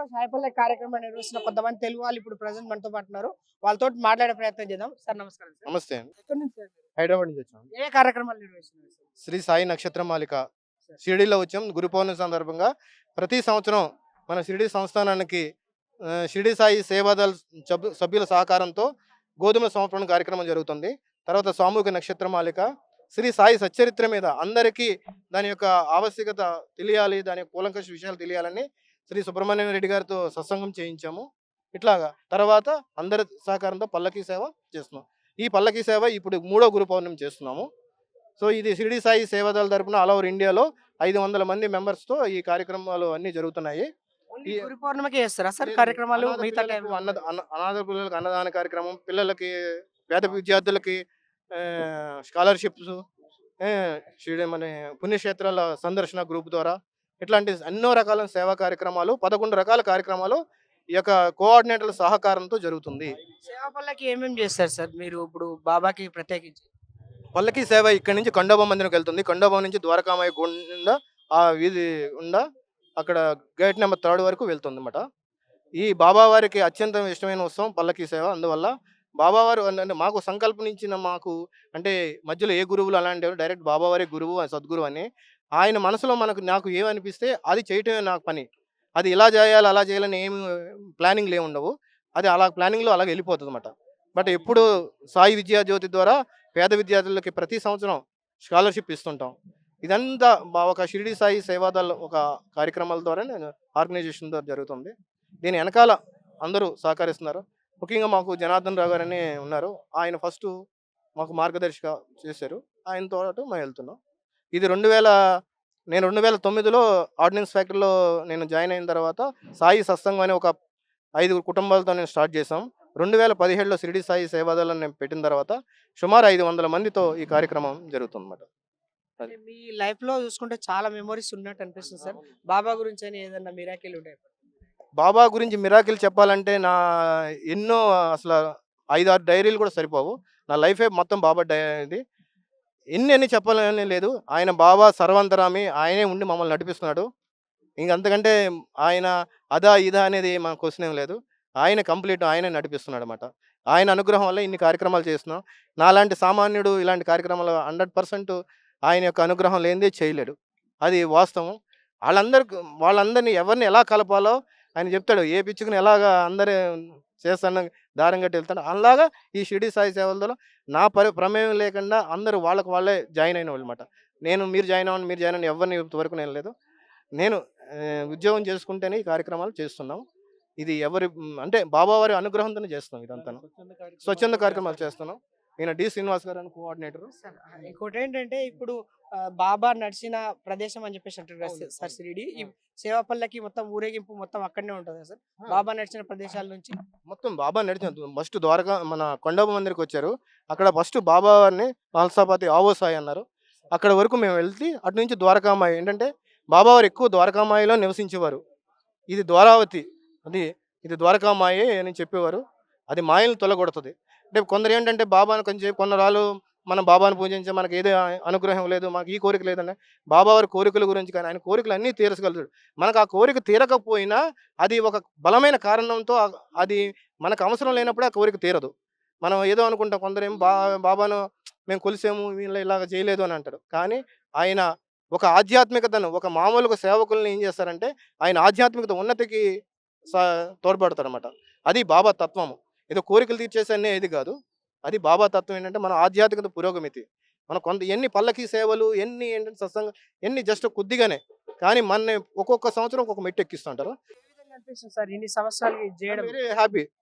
షిరిడిలో సాయిపల్లె కార్యక్రమం నిర్వహిస్తున్న కొంతమంది తెలుగు వాళ్ళు ఇప్పుడు ప్రజెంట్ మనతో పాటు ఉన్నారు. వాళ్ళతో మాట్లాడే ప్రయత్నం చేద్దాం. సార్ నమస్కారం సార్. నమస్తే అండి. ఎక్కడి నుంచి సార్ మీరు? హైదరాబాద్ నుంచి వచ్చాం. ఏ కార్యక్రమాలు నిర్వహిస్తున్నారు సార్? శ్రీ సాయి నక్షత్ర మాలిక షిరిడీలో వచ్చాం. గురు పౌర్ణమి సందర్భంగా ప్రతి సంవత్సరం మన షిరిడి సంస్థానానికి ఆ, షిరిడి సాయి సేవాదల్ సభ్యు- సభ్యుల సహకారంతో గోధుమ సమర్పణ కార్యక్రమం జరుగుతుంది. తర్వాత సామూహిక నక్షత్ర మాలిక శ్రీ సాయి సచ్చరిత్ర మీద అందరికీ దాని యొక్క ఆవశ్యకత తెలియాలి దాని యొక్క కూలంకష విషయాలు తెలియాలని శ్రీ సుబ్రహ్మణ్యం రెడ్డి గారితో సత్సంగం చేయించాము. ఇట్లాగా తర్వాత అందరి సహకారంతో పల్లకీ సేవ చేస్తున్నాం. ఈ పల్లకీ సేవ ఇప్పుడు మూడో గురు పౌర్ణమి చేస్తున్నాము. సో ఇది షిరిడి సాయి సేవాదళ తరపున ఆల్ ఓవర్ ఇండియాలో ఐదు వందల మంది members తో ఈ కార్యక్రమాలు అన్ని జరుగుతున్నాయి. ఓన్లీ ఈ- గురు పౌర్ణమికి చేస్తారా సార్ లేదు, కార్యక్రమాలు అనాథ మిగతా పిల్లలకు టైం అన్న అన్న- అనాథ పిల్లలకు అన్నదాన కార్యక్రమం పిల్లలకి పేద విద్యార్థులకి స్కాలర్షిప్స్ మన పుణ్యక్షేత్రాల సందర్శన గ్రూప్ ద్వారా ఇట్లాంటి ఎన్నో రకాల సేవా కార్యక్రమాలు పదకొండు రకాల కార్యక్రమాలు ఈ యొక్క కోఆర్డినేటర్ల సహకారంతో జరుగుతుంది. సేవాపల్లకి ఏమేమి చేస్తారు సార్ మీరు ఇప్పుడు బాబాకి ప్రత్యేకించి? పల్లకి సేవ ఇక్కడి నుంచి కండోబా మందిరంకి వెళ్తుంది. కండోబా నుంచి ద్వారకామాయి గుండా ఆ వీధి గుండా అక్కడ గేట్ నెంబర్ థర్డ్ వరకు వెళ్తుంది అనమాట ఈ బాబావారికి అత్యంత ఇష్టమైన ఉత్సవం పల్లకి సేవ. అందువల్ల బాబావారు అంటే మాకు సంకల్పనించిన మాకు అంటే మధ్యలో ఏ గురువులు అలాంటి డైరెక్ట్ బాబావారి గురువు సద్గురువు అని ఆయన మనసులో మనకు నాకు ఏమనిపిస్తే అది చేయటమే నాకు పని. అది ఇలా చేయాలి అలా చేయాలని ఏమి ప్లానింగ్లు ఏమి ఉండవు. అది అలా ప్లానింగ్లో అలాగ వెళ్ళిపోతుంది అనమాట బట్ ఎప్పుడు సాయి విద్యా జ్యోతి ద్వారా పేద విద్యార్థులకి ప్రతి సంవత్సరం స్కాలర్షిప్ ఇస్తుంటాం. ఇదంతా ఒక షిరిడి సాయి సేవాదల్ ఒక కార్యక్రమాల ద్వారా ఆర్గనైజేషన్ ద్వారా జరుగుతుంది. దీని వెనకాల అందరూ సహకరిస్తున్నారు. ముఖ్యంగా మాకు జనార్దన్ రావు గారు ఉన్నారు. ఆయన ఫస్ట్ మాకు మార్గదర్శిగా చేశారు. ఆయనతో పాటు మేము వెళ్తున్నాం. ఇది రెండు వేల నేను రెండు వేల తొమ్మిదిలో ఆర్డినెన్స్ ఫ్యాక్టరీలో నేను జాయిన్ అయిన తర్వాత సాయి సత్సంగం అనే ఒక ఐదుగురు కుటుంబాలతో నేను స్టార్ట్ చేసాం రెండు వేల పదిహేడులో షిరిడి సాయి సేవాదళం నేను పెట్టిన తర్వాత సుమారు ఐదు వందల మందితో ఈ కార్యక్రమం జరుగుతుందన్నమాట. మీ లైఫ్లో చూసుకుంటే చాలా మెమరీస్ ఉన్నట్టు అనిపిస్తుంది సార్. బాబా గురించి అని ఏదన్నా మిరాకిల్ ఉంటాయి బాబా గురించి మిరాకిల్ చెప్పాలంటే నా ఎన్నో అసలు ఐదు ఆరు డైరీలు కూడా సరిపోవు. నా లైఫే మొత్తం బాబా డై ఇది ఎన్ని అని చెప్పాలని లేదు. ఆయన బాబా సర్వంతరామి ఆయనే ఉండి మమ్మల్ని నడిపిస్తున్నాడు. ఇంకంతకంటే ఆయన అదా ఇదా అనేది మన క్వశ్చన్ ఏం లేదు. ఆయన కంప్లీట్ ఆయనే నడిపిస్తున్నాడు అనమాట ఆయన అనుగ్రహం వల్ల ఇన్ని కార్యక్రమాలు చేస్తున్నాం. నాలాంటి సామాన్యుడు ఇలాంటి కార్యక్రమాలు హండ్రెడ్ పర్సెంట్ ఆయన యొక్క అనుగ్రహం లేనిదే చేయలేడు. అది వాస్తవం. వాళ్ళందరికి వాళ్ళందరినీ ఎవరిని ఎలా కలపాలో ఆయన చెప్తాడు. ఏ పిచ్చుకుని ఎలాగా అందరి చేస్తాను దారం కట్టి వెళ్తాడు అలాగా ఈ షిరిడి సాయి సేవలలో నా పరి ప్రమేయం లేకుండా అందరూ వాళ్ళకి వాళ్ళే జాయిన్ అయిన వాళ్ళు అనమాట నేను మీరు జాయిన్ అవ్వండి మీరు జాయిన్ అవ్వండి ఎవరిని ఇంతవరకు నేను లేదు. నేను ఉద్యోగం చేసుకుంటేనే ఈ కార్యక్రమాలు చేస్తున్నాం. ఇది ఎవరి అంటే బాబావారి అనుగ్రహంతోనే చేస్తున్నాం ఇదంతా స్వచ్ఛంద కార్యక్రమాలు చేస్తున్నాం. ఈయన డి శ్రీనివాస్ గారు అని కోఆర్డినేటర్. సార్ ఇంకోటి ఏంటంటే ఇప్పుడు బాబా నడిచిన ప్రదేశం అని చెప్పేసి అంటారు కదా సార్ సిరిడి. ఈ. సేవాపల్లకి మొత్తం ఊరేగింపు మొత్తం అక్కడనే ఉంటుంది సార్? బాబా నడిచిన ప్రదేశాల నుంచి? మొత్తం బాబా నడిచిన ఫస్ట్ ద్వారకా మన కొండప మందిరికి వచ్చారు. అక్కడ ఫస్ట్ బాబా వారిని నల్సాపతి ఆవో సాయి అన్నారు. అక్కడ వరకు మేము వెళ్తే అటు నుంచి ద్వారకామాయి ఏంటంటే బాబా వారు ఎక్కువ ద్వారకామాయిలో నివసించేవారు. ఇది ద్వారావతి. అది ఇది ద్వారకామాయి అని చెప్పేవారు. అది మాయలను తొలగొడుతుంది. అంటే కొందరు ఏంటంటే బాబాను కొంచెం కొందరాలు మనం బాబాను పూజించే మనకి ఏదో అనుగ్రహం లేదు మాకు ఈ కోరిక లేదండి బాబా వారి కోరికల గురించి కానీ ఆయన కోరికలు అన్నీ తీర్చగలుగుతాడు మనకు ఆ కోరిక తీరకపోయినా అది ఒక బలమైన కారణంతో అది మనకు అవసరం లేనప్పుడే ఆ కోరిక తీరదు. మనం ఏదో అనుకుంటాం కొందరేం బా బాబాను మేము కొలిసాము వీళ్ళ ఇలాగ చేయలేదు అని అంటారు. కానీ ఆయన ఒక ఆధ్యాత్మికతను ఒక మామూలుగా సేవకుల్ని ఏం చేస్తారంటే ఆయన ఆధ్యాత్మికత ఉన్నతికి తోడ్పడతారు అనమాట అది బాబా తత్వము. ఏదో కోరికలు తీర్చేసే ఇది కాదు. అది బాబా తత్వం ఏంటంటే మన ఆధ్యాత్మికత పురోగమితి మన కొంత ఎన్ని పల్లకి సేవలు ఎన్ని ఏంటంటే సత్సంగం ఎన్ని జస్ట్ కొద్దిగానే కానీ మన ఒక్కొక్క సంవత్సరం ఒక్కొక్క మెట్టు ఎక్కిస్తుంటారు. సార్? ఇన్ని సంవత్సరాలు హ్యాపీ.